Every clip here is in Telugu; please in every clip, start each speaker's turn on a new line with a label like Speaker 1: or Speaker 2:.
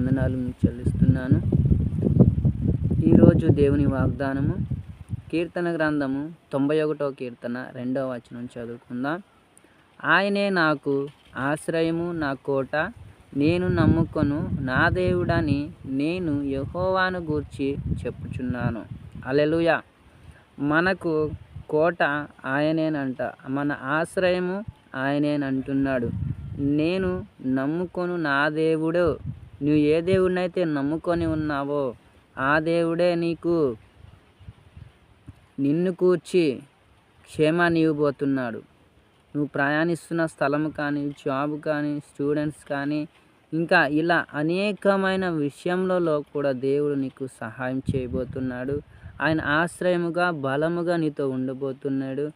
Speaker 1: వందనాలు మీకు చెల్లిస్తున్నాను. ఈరోజు దేవుని వాగ్దానము కీర్తన గ్రంథము తొంభై ఒకటో కీర్తన రెండవ వచనం చదువుకుందాం. ఆయనే నాకు ఆశ్రయము నా కోట నేను నమ్ముకొను నా దేవుడని నేను యహోవాను గూర్చి చెప్పుచున్నాను. అలెలుయ మనకు కోట ఆయనేనంట మన ఆశ్రయము ఆయనేనంటున్నాడు. నేను నమ్ముకొను నా దేవుడు నువ్వు ఏ దేవుడినైతే నమ్ముకొని ఉన్నావో ఆ దేవుడే నీకు నిన్ను కూర్చి క్షేమాన్ని ఇవ్వబోతున్నాడు నువ్వు ప్రయాణిస్తున్న స్థలం కానీ జాబ్ కానీ స్టూడెంట్స్ కానీ ఇంకా ఇలా అనేకమైన విషయంలో కూడా దేవుడు నీకు సహాయం చేయబోతున్నాడు. ఆయన ఆశ్రయముగా బలముగా నీతో ఉండబోతున్నాడు.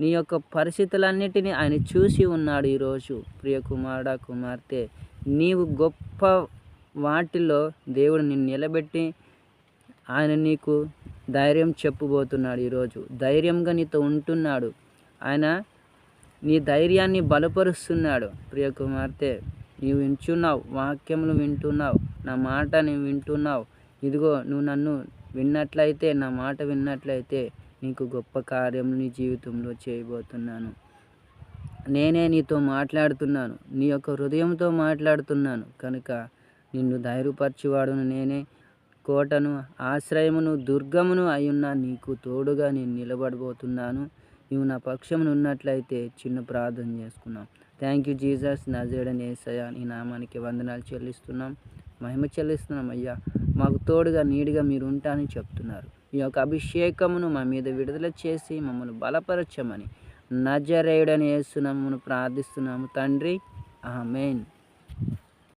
Speaker 1: నీ యొక్క పరిస్థితులన్నిటినీ ఆయన చూసి ఉన్నాడు ఈరోజు. ప్రియ కుమారుడా కుమార్తె నీవు గొప్ప వాటిలో దేవుడు నిన్ను నిలబెట్టి ఆయన నీకు ధైర్యం చెప్పబోతున్నాడు ఈరోజు. ధైర్యంగా నీతో ఉంటున్నాడు. ఆయన నీ ధైర్యాన్ని బలపరుస్తున్నాడు. ప్రియ కుమార్తె నీవు వింటున్నావు వాక్యములు వింటున్నావు నా మాట నీవు వింటున్నావు. ఇదిగో నువ్వు నన్ను విన్నట్లయితే నా మాట విన్నట్లయితే నీకు గొప్ప కార్యం నీ జీవితంలో చేయబోతున్నాను. నేనే నీతో మాట్లాడుతున్నాను. నీ యొక్క హృదయంతో మాట్లాడుతున్నాను. కనుక నిన్ను ధైర్యపరచువాడును. నేనే కోటను ఆశ్రయమును దుర్గమును అయ్యున్న నీకు తోడుగా నేను నిలబడబోతున్నాను. నువ్వు నా పక్షమును ఉన్నట్లయితే చిన్న ప్రార్థన చేసుకున్నాం. థ్యాంక్ యూ జీసస్ నజేడని ఏసయ్య నీ నామానికి వందనాలు చెల్లిస్తున్నాం. మహిమ చెల్లిస్తున్నాం అయ్యా. మాకు తోడుగా నీడిగా మీరు ఉంటానని చెప్తున్నారు. ఈ యొక్క అభిషేకమును మా మీద విడుదల చేసి మమ్మల్ని బలపరచమని నజరేయుడని వేస్తున్నాము ప్రార్థిస్తున్నాము. తండ్రి ఆమెన్.